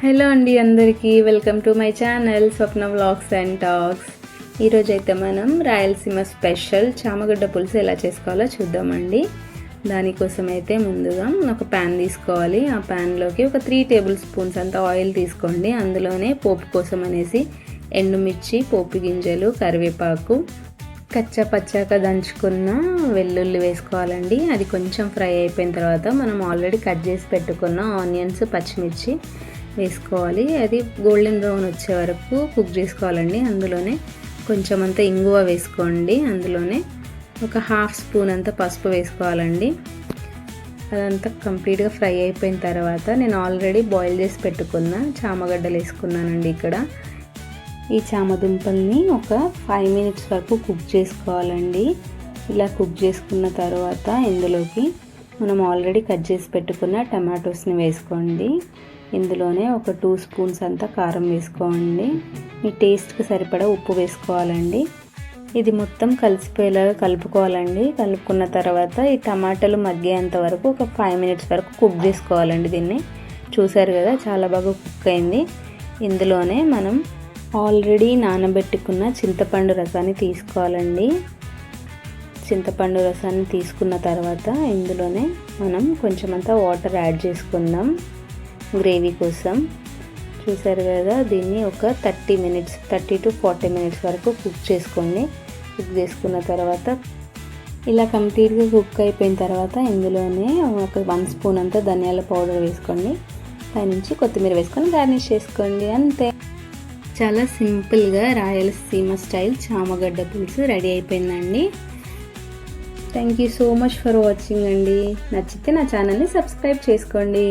Hello అండి అందరికీ welcome to my channel Swapna vlogs and talks. ఈరోజు అయితే మనం రాయలసీమ స్పెషల్ చామగడ్డ పులుసు ఎలా చేసుకోవాలో చూద్దామండి. దానికోసం అయితే ముందుగా ఒక ప్యాన్ తీసుకోవాలి. ఆ ప్యాన్లోకి ఒక త్రీ టేబుల్ స్పూన్స్ అంత ఆయిల్ తీసుకోండి. అందులోనే పోపు కోసం అనేసి ఎండుమిర్చి పోపు గింజలు కరివేపాకు కచ్చా పచ్చాక దంచుకున్న వెల్లుల్లి వేసుకోవాలండి. అది కొంచెం ఫ్రై అయిపోయిన తర్వాత మనం ఆల్రెడీ కట్ చేసి పెట్టుకున్న ఆనియన్స్ పచ్చిమిర్చి వేసుకోవాలి. అది గోల్డెన్ బ్రౌన్ వచ్చే వరకు కుక్ చేసుకోవాలండి. అందులోనే కొంచెం అంత ఇంగువ వేసుకోండి. అందులోనే ఒక హాఫ్ స్పూన్ అంత పసుపు వేసుకోవాలండి. అదంతా కంప్లీట్గా ఫ్రై అయిపోయిన తర్వాత నేను ఆల్రెడీ బాయిల్ చేసి పెట్టుకున్న చామగడ్డలు వేసుకున్నానండి ఇక్కడ. ఈ చామదుంపల్ని ఒక ఫైవ్ మినిట్స్ వరకు కుక్ చేసుకోవాలండి. ఇలా కుక్ చేసుకున్న తర్వాత ఇందులోకి మనం ఆల్రెడీ కట్ చేసి పెట్టుకున్న టమాటోస్ని వేసుకోండి. ఇందులోనే ఒక టూ స్పూన్స్ అంతా కారం వేసుకోండి. మీ టేస్ట్కి సరిపడా ఉప్పు వేసుకోవాలండి. ఇది మొత్తం కలిసిపోయేలాగా కలుపుకోవాలండి. కలుపుకున్న తర్వాత ఈ టమాటాలు మగ్గేంత వరకు ఒక ఫైవ్ మినిట్స్ వరకు కుక్ చేసుకోవాలండి దీన్ని. చూసారు కదా చాలా బాగా కుక్ అయింది. ఇందులోనే మనం ఆల్రెడీ నానబెట్టుకున్న చింతపండు రసాన్ని తీసుకోవాలండి. చింతపండు రసాన్ని తీసుకున్న తర్వాత ఇందులోనే మనం కొంచెం అంతా వాటర్ యాడ్ చేసుకుందాం. గ్రేవీ కోసం. చూసారు కదా దీన్ని ఒక thirty minutes thirty to forty minutes వరకు కుక్ చేసుకోండి. కుక్ చేసుకున్న తర్వాత ఇలా కంప్లీట్గా కుక్ అయిపోయిన తర్వాత ఇందులోనే ఒక వన్ స్పూన్ అంతా ధనియాల పౌడర్ వేసుకోండి. పైనుంచి కొత్తిమీర వేసుకొని గార్నిష్ చేసుకోండి అంతే. చాలా సింపుల్గా రాయలసీమ స్టైల్ చామగడ్డ పులుసు రెడీ అయిపోయిందండి. Thank you so much for watching అండి. నచ్చితే నా ఛానల్ని సబ్స్క్రైబ్ చేసుకోండి.